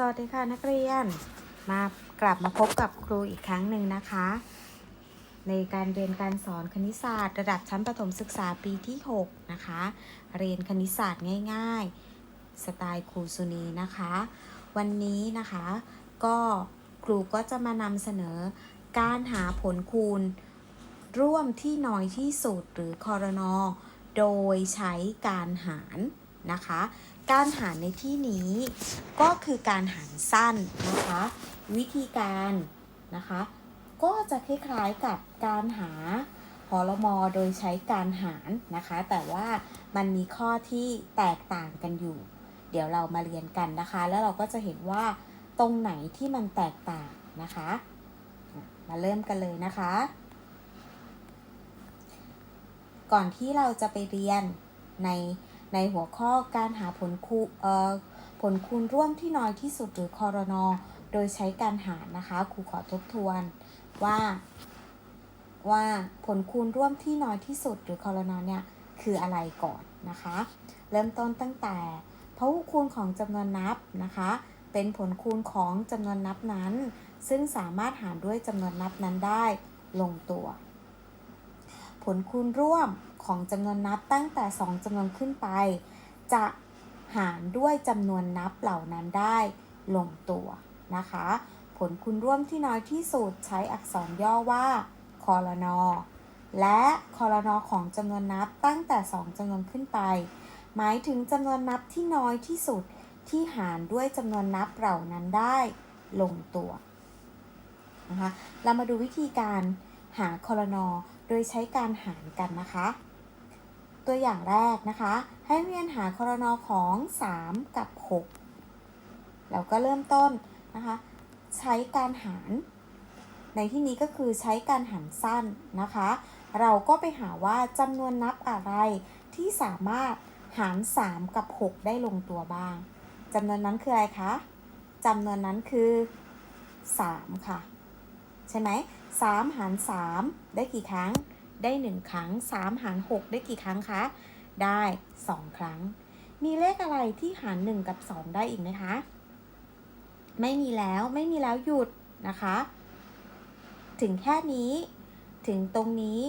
สวัสดีค่ะนักเรียน มากลับมาพบกับครูอีกครั้งหนึ่งนะคะ ในการเรียนการสอนคณิตศาสตร์ ระดับชั้นประถมศึกษาปีที่ 6 นะคะ เรียนคณิตศาสตร์ง่าย ๆ สไตล์ครูสุนีนะคะ วันนี้นะคะก็ครูก็จะมานำเสนอการหาผลคูณ ร่วมที่น้อยที่สุดหรือคอรนอโดยใช้การหารนะคะ การหารในที่นี้ ก็คือการหารสั้นนะคะ วิธีการนะคะ ก็จะคล้ายๆกับการหาหอลมอโดยใช้การหารนะคะ แต่ว่ามันมีข้อที่แตกต่างกันอยู่ เดี๋ยวเรามาเรียนกันนะคะ แล้วเราก็จะเห็นว่าตรงไหนที่มันแตกต่างนะคะอะมาเริ่มกันเลยนะคะ ก่อนที่เราจะไปเรียนใน ในหัวข้อการหาผลคูเอ่อผลคูณร่วมที่น้อยที่สุดหรือคอรนอโดยใช้การหารนะคะครูขอทบทวนว่าว่าผลคูณร่วมที่น้อยที่สุดหรือคอรนอเนี่ยคืออะไรก่อนนะคะ เริ่มต้นตั้งแต่พหุคูณของจำนวนนับนะคะ เป็นผลคูณของจำนวนนับนั้น ซึ่งสามารถหารด้วยจำนวนนับนั้นได้ลงตัว ผลคูณร่วม ของจำนวนนับตั้งแต่ 2จำนวนขึ้นไป จะหารด้วยจำนวนนับเหล่านั้นได้ลงตัวนะคะ ผลคูณร่วมที่น้อยที่สุดใช้อักษรย่อว่าคอรนอและคอรนอของจำนวนนับตั้งแต่ 2จำนวนขึ้นไป หมายถึงจำนวนนับที่น้อยที่สุดที่หารด้วยจำนวนนับเหล่านั้นได้ลงตัวนะคะ เรามาดูวิธีการหาคอรนอโดยใช้การหารกันนะคะ ตัวอย่างแรกนะคะ ให้เรียนหาครนอของ 3 กับ 6 เราก็เริ่มต้นนะคะ ใช้การหาร ในที่นี้ก็คือใช้การหารสั้นนะคะ เราก็ไปหาว่าจำนวนนับอะไรที่สามารถหาร 3 กับ 6 ได้ลงตัวบ้างจำนวนนั้นคืออะไรคะจำนวนนั้นคือ 3 ค่ะ ใช่ไหมสามหารสามได้กี่ครั้ง ได้หนึ่งครั้งสามหารหกได้กี่ครั้งคะ ได้สองครั้ง มีเลขอะไรที่หารหนึ่งกับสองได้อีกไหมคะ ไม่มีแล้วไม่มีแล้วหยุดนะคะ ถึงแค่นี้ ถึงตรงนี้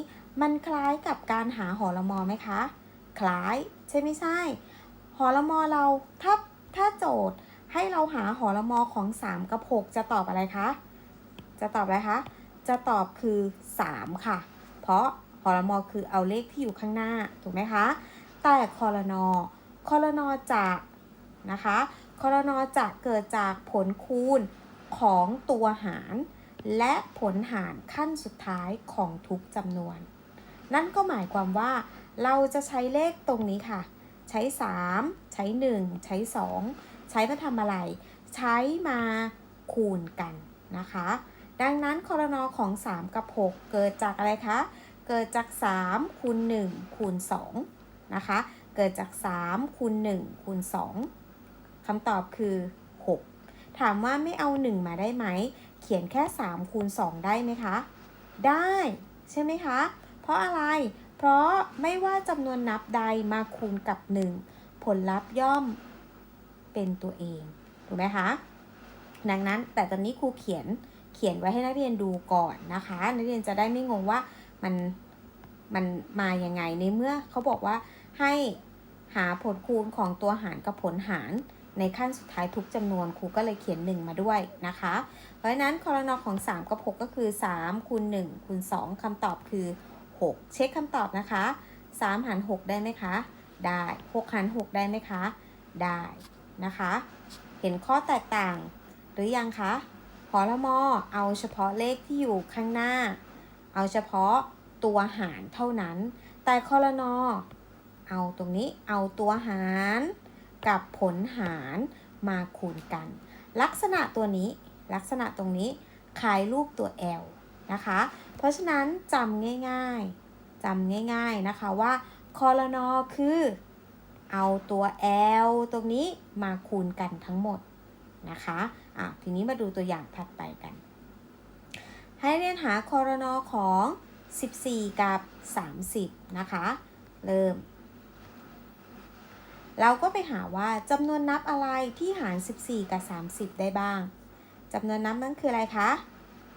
มันคล้ายกับการหาหอละมอไหมคะ คล้ายใช่ไม่ใช่หอละมอเราถ้าถ้าโจทย์ให้เราหาหอละมอของ 3 กับ 6 จะตอบอะไรคะ จะตอบอะไรคะ จะตอบคือ 3 ค่ะ ราะคอรมอคือเอาเลขที่อยู่ข้างหน้าถูกไหมคะ แต่คอรนอคอรนอจะนะคะคอรนอจะเกิดจากผลคูณของตัวหาร และผลหารขั้นสุดท้ายของทุกจำนวน นั่นก็หมายความว่า เราจะใช้เลขตรงนี้ค่ะ ใช้ 3 ใช้ 1 ใช้ 2 ใช้มาทำอะไร ใช้มาคูณกันนะคะ ดังนั้นคอรนอของ 3 กับ 6 เกิดจากอะไรคะ เกิดจาก 3 คูณ 1 คูณ 2 นะคะ เกิดจาก 3 คูณ 1 คูณ 2 คำตอบคือ 6 ถามว่าไม่เอา 1 มาได้ไหม เขียนแค่ 3 คูณ 2 ได้ไหมคะ ได้ใช่ไหมคะ เพราะอะไร เพราะไม่ว่าจำนวนนับใดมาคูณกับ 1 ผลลัพธ์ย่อมเป็นตัวเอง ถูกไหมคะ ดังนั้นแต่ตอนนี้ครูเขียน ขียนไว้ให้นักเรียนดูก่อนนะคะ นักเรียนจะได้ไม่งงว่ามันมันมาอยังไงในเมื่อเขาบอกว่าให้หาผลคูณของตัวหารกับผลหารในขั้นสุดท้ายทุกจำนวนครูก็เลยเขียน 1 มาด้วยนะคะ เพราะฉะนั้นคอรนอของ 3 กับ 6 ก็คือ3คูณ1คูณ2คำตอบคือ 6 เช็คคำตอบนะคะ 3 หาร 6 ได้ไหมคะ ได้ 6 หาร 6 ได้ไหมคะ ได้นะคะ เห็นข้อแตกต่างหรือยังคะ หอละมอเอาเฉพาะเลขที่อยู่ข้างหน้า เอาเฉพาะตัวหารเท่านั้น แต่คอรนอเอาตรงนี้เอาตัวหารกับผลหารมาคูณกัน ลักษณะตัวนี้ลักษณะตรงนี้คล้ายรูปตัว L นะคะ เพราะฉะนั้นจำง่ายๆจำง่ายๆนะคะว่าคอรนอคือเอาตัว L ตรงนี้มาคูณกันทั้งหมดนะคะ อะทีนี้มาดูตัวอย่างถัดไปกัน ให้เรียนหาคอรนอของ 14 กับ 30 นะคะ เริ่ม เราก็ไปหาว่าจำนวนนับอะไรที่หาร 14 กับ 30 ได้บ้างจำนวนนับนั้นคืออะไรคะ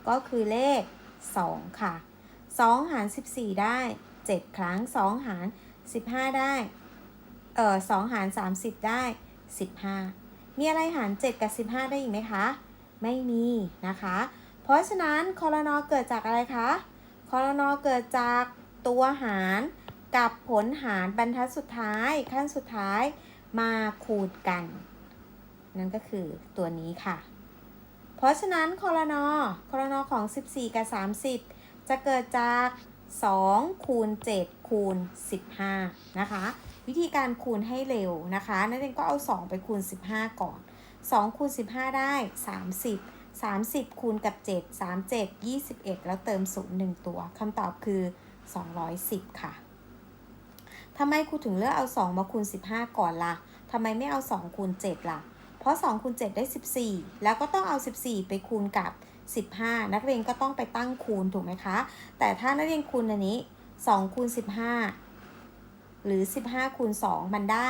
ก็คือเลข 2 ค่ะ 2 หาร 14 ได้ 7 ครั้ง 2 หาร 15 ได้ เอ่อ2หาร 30 ได้ 15 มีอะไรหาร 7 กับ 15 ได้อีกไหมคะ ไม่มีนะคะ เพราะฉะนั้นคอรนอเกิดจากอะไรคะคอรนอเกิดจากตัวหารกับผลหารบรรทัดสุดท้ายขั้นสุดท้ายมาคูณกัน นั่นก็คือตัวนี้ค่ะ เพราะฉะนั้นคอรนอคอรนอของ 14 กับ 30 จะเกิดจาก 2 คูณ 7 คูณ 15 นะคะ วิธีการคูณให้เร็วนะคะนักเรียนก็เอา 2 ไปคูณ 15 ก่อน 2 คูณ 15 ได้ 30 30 คูณกับ 7 37 21 แล้วเติม0 1ตัวคำตอบคือ 210 ค่ะทำไมครูถึงเลือกเอา 2 มาคูณ 15 ก่อนล่ะทำไมไม่เอา 2 คูณ 7ล่ะ เพราะ 2 คูณ 7 ได้ 14 แล้วก็ต้องเอา 14 ไปคูณกับ 15 นักเรียนก็ต้องไปตั้งคูณถูกไหมคะ แต่ถ้านักเรียนคูณอันนี้ 2 คูณ 15 หรือ 15คูณ2มันได้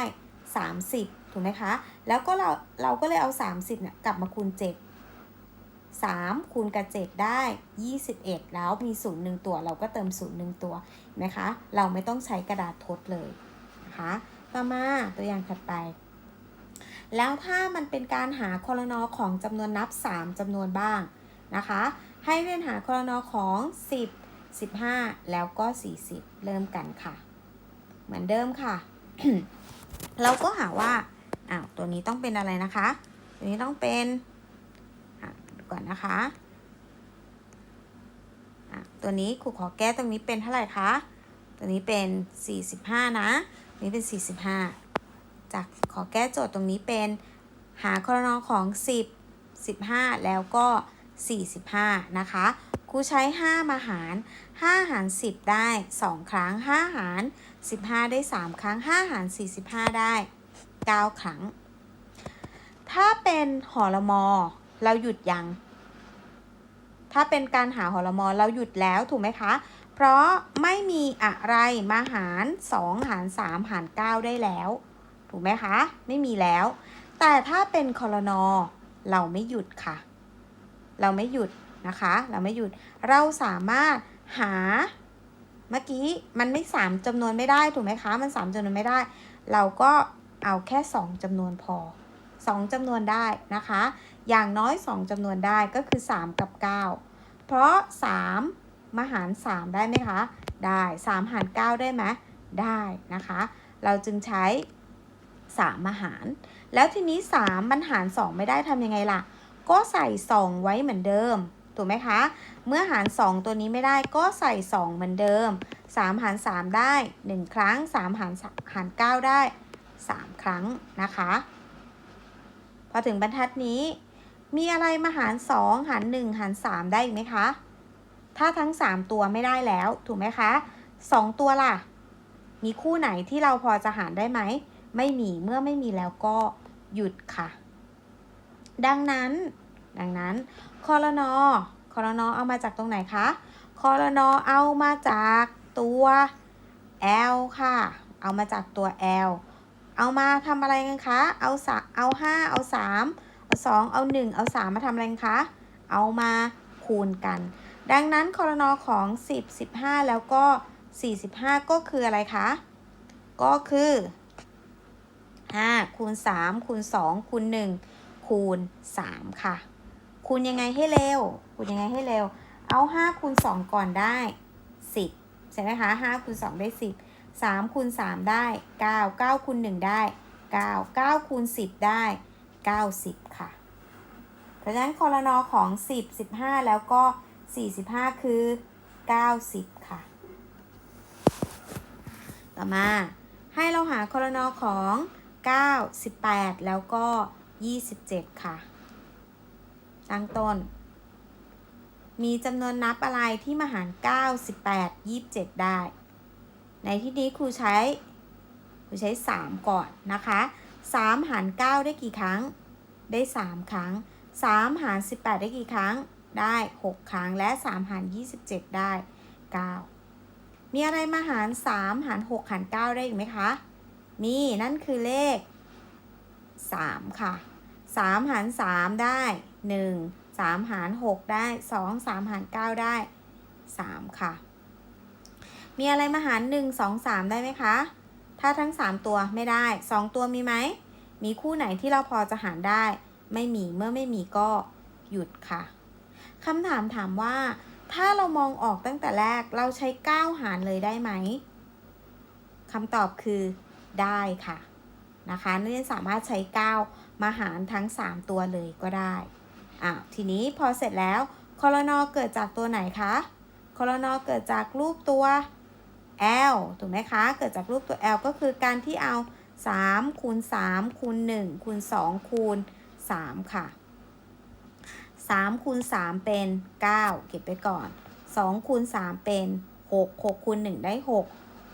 30 ถูกไหมคะ แล้วก็เราเราก็เลยเอา 30เนี่ยกลับมาคูณ 7 3คูณกับ 7 ได้ 21 แล้วมี 0 1 ตัว เราก็เติม 0 1 ตัวนะคะ เราไม่ต้องใช้กระดาษทดเลยนะคะ ต่อมาตัวอย่างถัดไป แล้วถ้ามันเป็นการหาคอรนอของจำนวนนับ 3จำนวนบ้างนะคะ ให้เรียนหาคอรนอของ 10 15 แล้วก็ 40 เริ่มกันค่ะ เหมือนเดิมค่ะ เราก็หาว่าอ้าวตัวนี้ต้องเป็นอะไรนะคะ ตัวนี้ต้องเป็นก่อนนะคะอะตัวนี้ครูขอแก้ตรงนี้เป็นเท่าไหร่คะ ตัวนี้เป็น 45 นะ นี้เป็น 45 จากขอแก้โจทย์ตรงนี้เป็นหาคอรนของ 10 15 แล้วก็ 45 นะคะ ครูใช้ 5 มาหาร 5 หาร 10 ได้ 2 ครั้ง 5 หาร 15 ได้ 3 ครั้ง 5 หาร 45 ได้ 9 ครั้ง ถ้าเป็นหอละมอ เราหยุดยัง ถ้าเป็นการหาหอละมอ เราหยุดแล้วถูกไหมคะ เพราะไม่มีอะไรมาหาร 2 หาร 3 หาร 9 ได้แล้ว ถูกไหมคะ ไม่มีแล้ว แต่ถ้าเป็นคอรนอ เราไม่หยุดค่ะ เราไม่หยุด นะคะ เราไม่หยุดเราสามารถหาเมื่อกี้มันไม่สามจำนวนไม่ได้ถูกไหมคะ มันสามจำนวนไม่ได้ เราก็เอาแค่2จำนวนพอ2จำนวนได้นะคะ อย่างน้อย2จำนวนได้ก็คือ3กับ9เพราะ3มาหาร3ได้ไหมคะ ได้3หาร9ได้ไหมได้นะคะ เราจึงใช้3มาหาร แล้วทีนี้3มันหาร2ไม่ได้ทำยังไงล่ะ ก็ใส่2ไว้เหมือนเดิม ถูกไหมคะ เมื่อหาร 2 ตัวนี้ไม่ได้ก็ใส่ 2 เหมือนเดิม 3 หาร 3 ได้ 1 ครั้ง 3 หารหาร 9 ได้ 3 ครั้งนะคะ พอถึงบรรทัดนี้ มีอะไรมาหาร 2 หาร 1 หาร 3 ได้อีกไหมคะ ถ้าทั้ง 3 ตัวไม่ได้แล้ว ถูกไหมคะ 2 ตัวล่ะ มีคู่ไหนที่เราพอจะหารได้ไหม ไม่มี เมื่อไม่มีแล้วก็หยุดค่ะ ดังนั้น ดังนั้น คอรนอคอรนอเอามาจากตรงไหนคะคอรนอเอามาจากตัว L ค่ะ เอามาจากตัว L เอามาทำอะไรกันคะ เอาสเอา5เอา3เอา2เอา1เอา3มาทำอะไรคะ เอามาคูณกัน ดังนั้นคอรนอของ10 15แล้วก็45ก็คืออะไรคะ ก็คือ5คูณ3คูณ2คูณ1คูณ3ค่ะ คูณยังไงให้เร็ว คูณยังไงให้เร็ว เอา5คูณ2ก่อนได้10ใช่ไหมคะ5คูณ2ได้10 3คูณ3ได้9 9คูณ1ได้9 9คูณ10ได้90ค่ะ เพราะฉะนั้นคอรนอของ10 15แล้วก็45คือ90ค่ะ ต่อมาให้เราหาคอรนอของ 9 18 แล้วก็ 27 ค่ะ ตั้งต้น มีจำนวนนับอะไรที่มาหาร 9 18 27 ได้ ในที่นี้ครูใช้ครูใช้ 3 ก่อนนะคะ 3 หาร 9 ได้กี่ครั้ง ได้ 3 ครั้ง 3 หาร 18 ได้กี่ครั้ง ได้ 6 ครั้ง และ 3 หาร 27 ได้ 9 มีอะไรมาหาร 3 หาร 6 หาร 9 ได้อีกไหมคะ มีนั่นคือเลข 3 ค่ะ 3 หาร 3 ได้ 1 3 หาร 6 ได้ 2 3 หาร 9 ได้ 3 ค่ะ มีอะไรมาหาร 1 2 3 ได้ไหมคะ ถ้าทั้ง 3 ตัวไม่ได้ 2 ตัวมีไหม มีคู่ไหนที่เราพอจะหารได้ ไม่มีเมื่อไม่มีก็หยุดค่ะคำถามถามว่า ถ้าเรามองออกตั้งแต่แรกเราใช้ 9 หารเลยได้ไหมคำตอบคือได้ค่ะนะคะนักเรียนสามารถใช้ 9 มาหารทั้ง 3 ตัวเลยก็ได้ อ้าวทีนี้พอเสร็จแล้วคอลนอเกิดจากตัวไหนคะคอลนอเกิดจากรูปตัว L ถูกไหมคะ เกิดจากรูปตัว L ก็คือการที่เอา 3คูณ3คูณ1คูณ2คูณ3ค่ะ3คูณ3เป็น 9 เก็บไปก่อน2คูณ3เป็น 6 6คูณ1ได้ 6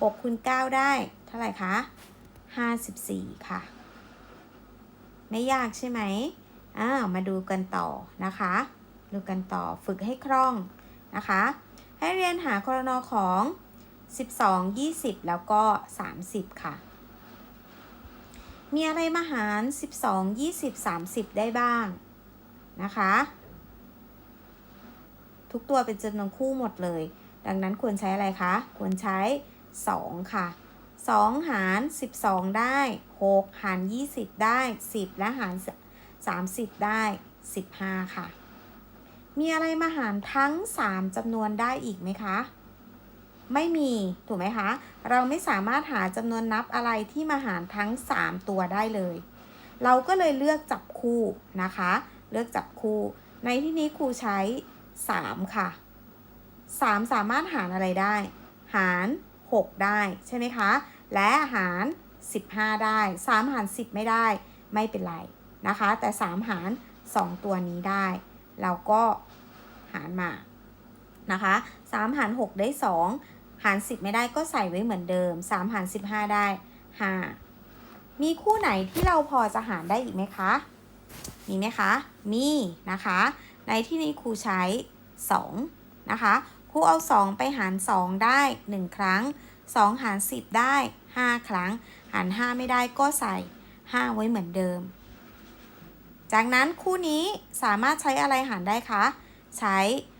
6คูณ9ได้ เท่าไหร่คะ 54 ค่ะ ไม่ยากใช่ไหม อ้าวมาดูกันต่อนะคะ ดูกันต่อฝึกให้คล่องนะคะ ให้เรียนหาครนอของ 12 20 แล้วก็ 30 ค่ะ มีอะไรมาหาร 12 20 30 ได้บ้างนะคะ ทุกตัวเป็นจำนวนคู่หมดเลย ดังนั้นควรใช้อะไรคะ ควรใช้ 2 ค่ะ 2 หาร 12 ได้ 6 หาร 20 ได้ 10 และหาร 30 ได้ 15 ค่ะ มีอะไรมาหารทั้ง 3จำนวนได้อีกไหมคะ ไม่มีถูกไหมคะ เราไม่สามารถหาจำนวนนับอะไรที่มาหารทั้ง 3 ตัวได้เลย เราก็เลยเลือกจับคู่นะคะ เลือกจับคู่ ในที่นี้ครูใช้ 3 ค่ะ 3 สามารถหารอะไรได้ หาร 6 ได้ใช่ไหมคะ และหาร 15 ได้ 3 หาร 10 ไม่ได้ ไม่เป็นไร นะคะ แต่ 3 หาร 2 ตัวนี้ได้ เราก็หารมานะคะ3หาร 6 ได้ 2 หาร 10 ไม่ได้ก็ใส่ไว้เหมือนเดิม 3 หาร 15 ได้ 5 มีคู่ไหนที่เราพอจะหารได้อีกไหมคะ มีไหมคะ มีนะคะ ในที่นี้ครูใช้ 2 นะคะ ครูเอา 2 ไปหาร 2 ได้ 1 ครั้ง 2 หาร 10 ได้ 5 ครั้ง หาร 5 ไม่ได้ก็ใส่ 5 ไว้เหมือนเดิม จากนั้นคู่นี้สามารถใช้อะไรหารได้คะ ใช้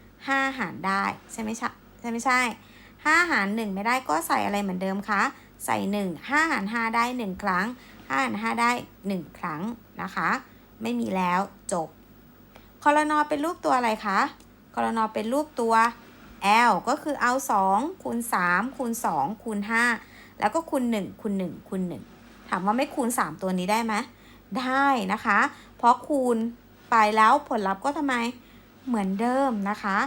5 หารได้ ใช่ไหมใช่ใช่ไม่ใช่ 5 หาร 1 ไม่ได้ก็ใส่อะไรเหมือนเดิมคะใส่ 1 5 หาร 5 ได้ 1 ครั้ง 5 หาร 5 ได้ 1 ครั้งนะคะ ไม่มีแล้วจบคอรนอเป็นรูปตัวอะไรคะคอรนอเป็นรูปตัว L ก็คือเอา 2คูณ3คูณ2คูณ5แล้วก็คูณ1คูณ1คูณ1ถามว่าไม่คูณ 3 ตัวนี้ได้ไหม ได้นะคะ เพราะคูณไปแล้วผลลัพธ์ก็ทำไมเหมือนเดิมนะคะ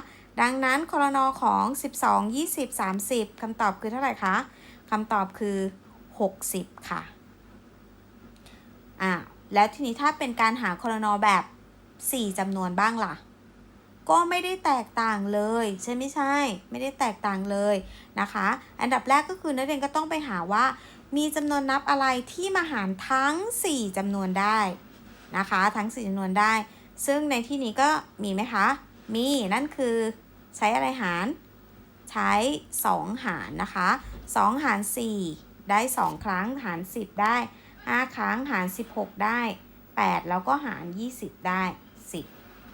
ดังนั้นคอนอของ 12 20 30คำตอบคือเท่าไหร่คะคำตอบคือ 60 ค่ะอ่าแล้วทีนี้ถ้าเป็นการหาคอนอแบบ 4จำนวนบ้างล่ะ ก็ไม่ได้แตกต่างเลย ใช่ไม่ใช่ ไม่ได้แตกต่างเลยนะคะ อันดับแรกก็คือนักเรียนก็ต้องไปหาว่า มีจำนวนนับอะไรที่มาหารทั้ง 4จำนวนได้นะคะ ทั้ง 4จำนวนได้ ซึ่งในที่นี้ก็มีไหมคะ มีนั่นคือใช้อะไรหาร ใช้ 2 หารนะคะ 2 หาร 4 ได้ 2 ครั้งหาร 10 ได้ 5 ครั้งหาร 16 ได้ 8 แล้วก็หาร 20 ได้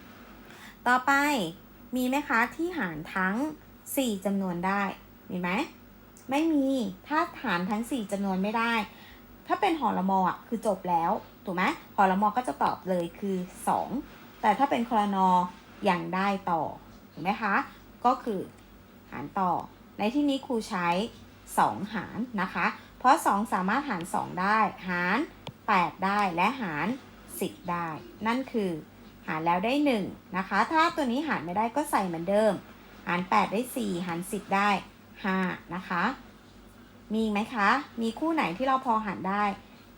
10 ต่อไปมีไหมคะที่หารทั้ง 4จำนวนได้ มีไหม ไม่มี ถ้าหารทั้ง 4จำนวนไม่ได้ ถ้าเป็นหอละมออะคือจบแล้ว ถูกไหมหอละมอก็จะตอบเลยคือ 2 แต่ถ้าเป็นคลนอย่างได้ต่อ ถูกไหมคะ ก็คือหารต่อ ในที่นี้ครูใช้ 2 หารนะคะ เพราะ 2 สามารถหาร 2 ได้ หาร 8 ได้ และหาร 10 ได้ นั่นคือหารแล้วได้ 1 นะคะ ถ้าตัวนี้หารไม่ได้ก็ใส่เหมือนเดิม หาร 8 ได้ 4 หาร 10 ได้ 5นะคะ มีไหมคะ มีคู่ไหนที่เราพอหารได้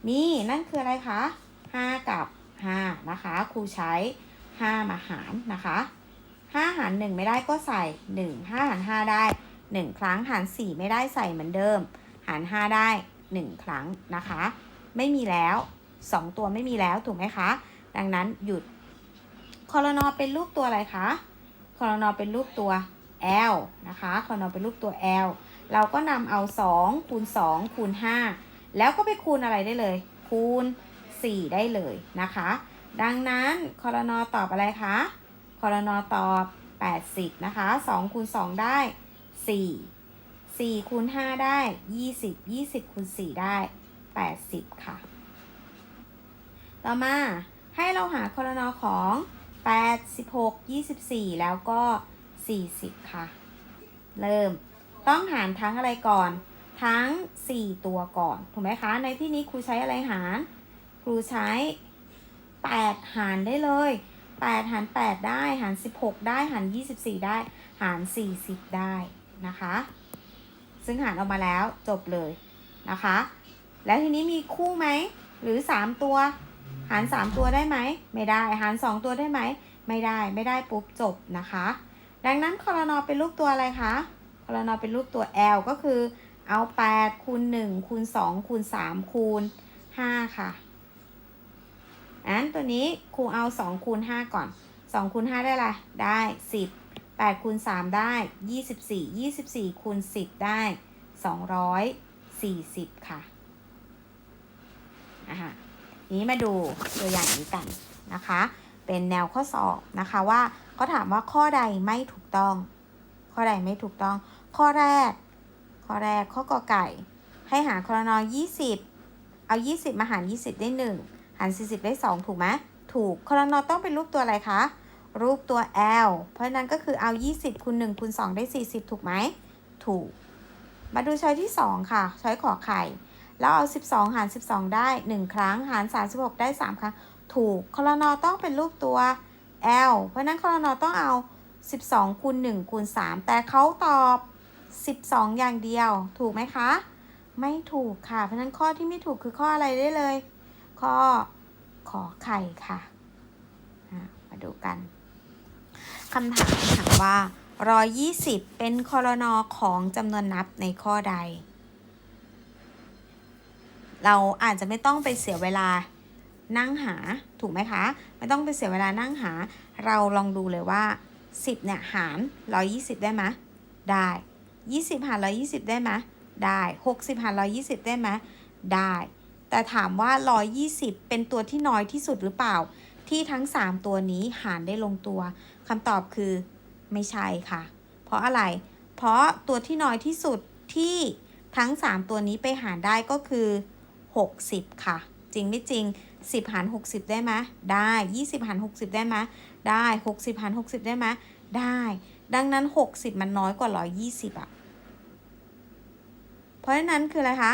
มีนั่นคืออะไรคะ5กับ5นะคะ ครูใช้5มาหารนะคะ5หาร1ไม่ได้ก็ใส่1 5หาร5ได้1ครั้งหาร4ไม่ได้ใส่เหมือนเดิม หาร5ได้1ครั้งนะคะ ไม่มีแล้ว2ตัวไม่มีแล้วถูกไหมคะ ดังนั้นหยุดคอรนอเป็นรูปตัวอะไรคะคอรนอเป็นรูปตัว L นะคะคอนอเป็นรูปตัว L เราก็นำเอา 2 คูณ 2 คูณ 5 แล้วก็ไปคูณอะไรได้เลย คูณ 4 ได้เลยนะคะ ดังนั้นคอรนอตอบอะไรคะคอรนอตอบ 80 นะคะ 2 คูณ 2 ได้ 4 4คูณ5ได้ 20 20คูณ4ได้ 80 ค่ะ ต่อมาให้เราหาคอรนอของ 86 24 แล้วก็ 40 ค่ะ เริ่มต้องหารทั้งอะไรก่อน ทั้ง 4 ตัวก่อน ถูกไหมคะ ในที่นี้ครูใช้อะไรหาร ครูใช้ 8 หารได้เลย 8 หาร 8 ได้ หาร 16 ได้ หาร 24 ได้ หาร 40 ได้นะคะ ซึ่งหารออกมาแล้วจบเลยนะคะ แล้วทีนี้มีคู่ไหม หรือ 3 ตัว หาร 3 ตัวได้ไหม ไม่ได้ หาร 2 ตัวได้ไหม ไม่ได้ ไม่ได้ปุ๊บจบนะคะ ดังนั้นคอรนอเป็นรูปตัวอะไรคะคอรนอเป็นรูปตัว L ก็คือเอา8คูณ1คูณ2คูณ3คูณ5ค่ะอันตัวนี้ครูเอา2คูณ5ก่อน2คูณ5ได้อะไรได้ 10 8คูณ3ได้ 24 24คูณ10 ได้ 240 ค่ะอะฮะนี้มาดูตัวอย่างนี้กันนะคะ เป็นแนวข้อสอบนะคะว่า เขาถามว่าข้อใดไม่ถูกต้อง ข้อใดไม่ถูกต้อง ข้อแรก ข้อแรก ข้อกอไก่ ให้หาคอรนอ20เอา20มาหาร20ได้1หาร40ได้2ถูกไหมถูกคอรนอต้องเป็นรูปตัวอะไรคะ รูปตัว L เพราะนั้นก็คือเอา 20คูณ1คูณ2ได้ 40 ถูกไหม ถูก มาดูช้อยที่ 2 ค่ะ ช้อยขอไข่ แล้วเอา 12 หาร 12 ได้ 1 ครั้ง หาร 36 ได้ 3 ครั้ง ถูกคอรนอต้องเป็นรูปตัว L เพราะนั้นคอรนอต้องเอา 12คูณ1คูณ3แต่เขาตอบ 12 อย่างเดียว ถูกไหมคะ ไม่ถูกค่ะ เพราะนั้นข้อที่ไม่ถูกคือข้ออะไรได้เลย ข้อขอไข่ค่ะอะมาดูกันคำถามถามว่า 120 เป็นคอรนอของจำนวนนับในข้อใด เราอาจจะไม่ต้องไปเสียเวลา นั่งหาถูกไหมคะ ไม่ต้องไปเสียเวลานั่งหา เราลองดูเลยว่า 10เนี่ยหาร 120 ได้ไหมได้ 20 หาร 120 ได้ไหมได้ 60 หาร 120 ได้ไหมได้ แต่ถามว่า 120 เป็นตัวที่น้อยที่สุดหรือเปล่า ที่ทั้ง 3 ตัวนี้หารได้ลงตัวคำตอบคือไม่ใช่ค่ะ เพราะอะไร เพราะตัวที่น้อยที่สุดที่ทั้ง 3 ตัวนี้ไปหารได้ก็คือ 60 ค่ะ จริงไม่จริง 10หาร60 ได้ไหมได้ 20หาร60 ได้ไหมได้ 60หาร60 ได้ไหมได้ ดังนั้น 60 มันน้อยกว่า 120 อะ เพราะฉะนั้นคืออะไรคะ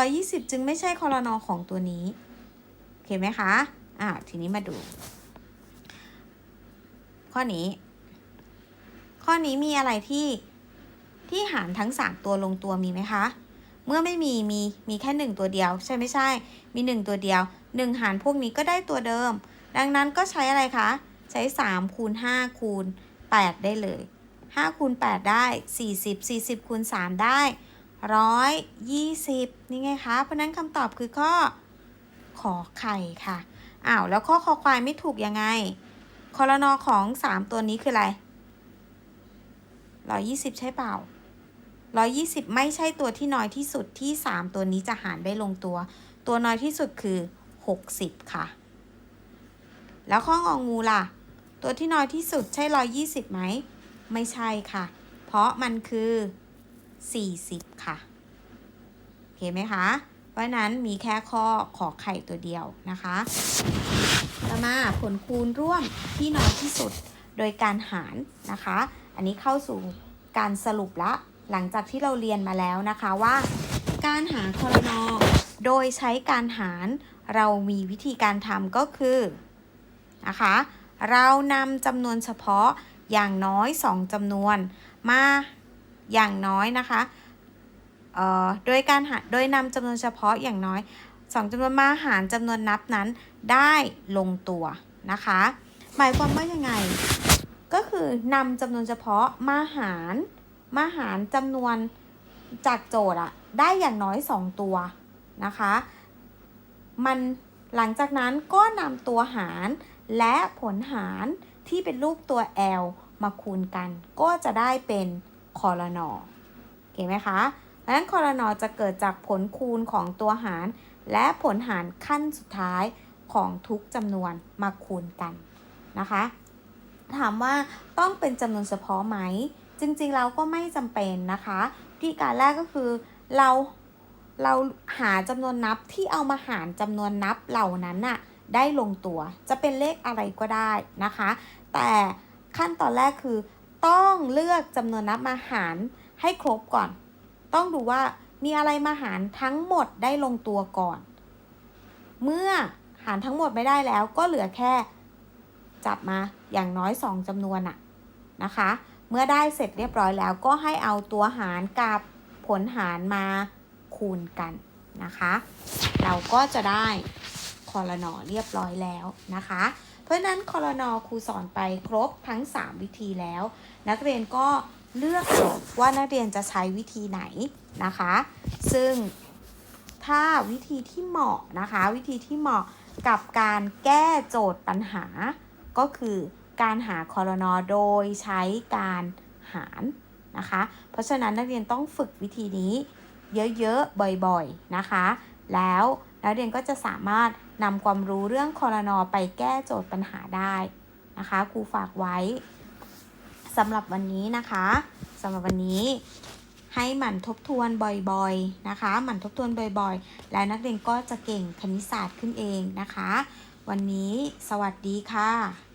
120 จึงไม่ใช่คอรนอของตัวนี้ โอเคไหมคะอ่าทีนี้มาดู ข้อนี้ ข้อนี้มีอะไรที่ที่หารทั้ง 3 ตัวลงตัวมีไหมคะ เมื่อไม่มีมีมีแค่ 1 ตัวเดียว ใช่ไม่ใช่ มี 1 ตัวเดียว 1 หารพวกนี้ก็ได้ตัวเดิม ดังนั้นก็ใช้อะไรคะ ใช้ 3 คูณ 5 คูณ 8 ได้เลย 5 คูณ 8 ได้ 40 40 คูณ 3 ได้ 120 นี่ไงคะ เพราะนั้นคำตอบคือข้อขอไข่ค่ะ อ้าว แล้วข้อคอควายไม่ถูกยังไงคอรนอของ 3 ตัวนี้คืออะไร 120 ใช่เปล่า 120 ไม่ใช่ตัวที่น้อยที่สุดที่ 3 ตัวนี้จะหารได้ลงตัว ตัวน้อยที่สุดคือ 60 ค่ะ แล้วข้ององูล่ะ ตัวที่น้อยที่สุดใช่ 120ไหม ไม่ใช่ค่ะ เพราะมันคือ 40 ค่ะโอเคไหมคะ เพราะนั้นมีแค่ข้อขอไข่ตัวเดียวนะคะ ต่อมาผลคูณร่วมที่น้อยที่สุดโดยการหารนะคะ อันนี้เข้าสู่การสรุปละ หลังจากที่เราเรียนมาแล้วนะคะว่า การหาคอรนอโดยใช้การหาร เรามีวิธีการทำก็คือนะคะเรานำจำนวนเฉพาะอย่างน้อย 2จำนวนมาอย่างน้อยนะคะเอ่อโดยการหาโดยนำจำนวนเฉพาะอย่างน้อย 2จำนวนมาหารจำนวนนับนั้นได้ลงตัวนะคะ หมายความว่ายังไง ก็คือนำจำนวนเฉพาะมาหารมาหารจำนวนจากโจทย์อะได้อย่างน้อย 2 ตัวนะคะ มันหลังจากนั้นก็นำตัวหารและผลหารที่เป็นรูปตัว L มาคูณกัน ก็จะได้เป็นคอรนอโอเคไหมคะเพราะฉะนั้นคอรนอจะเกิดจากผลคูณของตัวหาร และผลหารขั้นสุดท้ายของทุกจำนวนมาคูณกันนะคะ ถามว่าต้องเป็นจำนวนเฉพาะไหม จริงๆเราก็ไม่จำเป็นนะคะวิธีการแรกก็คือเรา เราหาจำนวนนับที่เอามาหารจำนวนนับเหล่านั้นน่ะได้ลงตัว จะเป็นเลขอะไรก็ได้นะคะ แต่ขั้นตอนแรกคือต้องเลือกจำนวนนับมาหารให้ครบก่อน ต้องดูว่ามีอะไรมาหารทั้งหมดได้ลงตัวก่อน เมื่อหารทั้งหมดไม่ได้แล้วก็เหลือแค่จับมาอย่างน้อย 2จำนวนอะนะคะ เมื่อได้เสร็จเรียบร้อยแล้วก็ให้เอาตัวหารกับผลหารมา คูณกันนะคะ เราก็จะได้คอรนอเรียบร้อยแล้วนะคะ เพราะนั้นคอรนอครูสอนไปครบทั้ง 3 วิธีแล้ว นักเรียนก็เลือกว่านักเรียนจะใช้วิธีไหนนะคะ ซึ่งถ้าวิธีที่เหมาะนะคะ วิธีที่เหมาะกับการแก้โจทย์ปัญหา ก็คือการหาคอรนอโดยใช้การหารนะคะ เพราะฉะนั้นนักเรียนต้องฝึกวิธีนี้ เยอะๆ บ่อยๆ นะคะ แล้วนักเรียนก็จะสามารถนำความรู้เรื่องคอรนอไปแก้โจทย์ปัญหาได้นะคะครูฝากไว้สำหรับวันนี้นะคะสำหรับวันนี้ให้หมั่นทบทวนบ่อยๆนะคะ หมั่นทบทวนบ่อยๆ แล้วนักเรียนก็จะเก่งคณิตศาสตร์ขึ้นเองนะคะ วันนี้สวัสดีค่ะ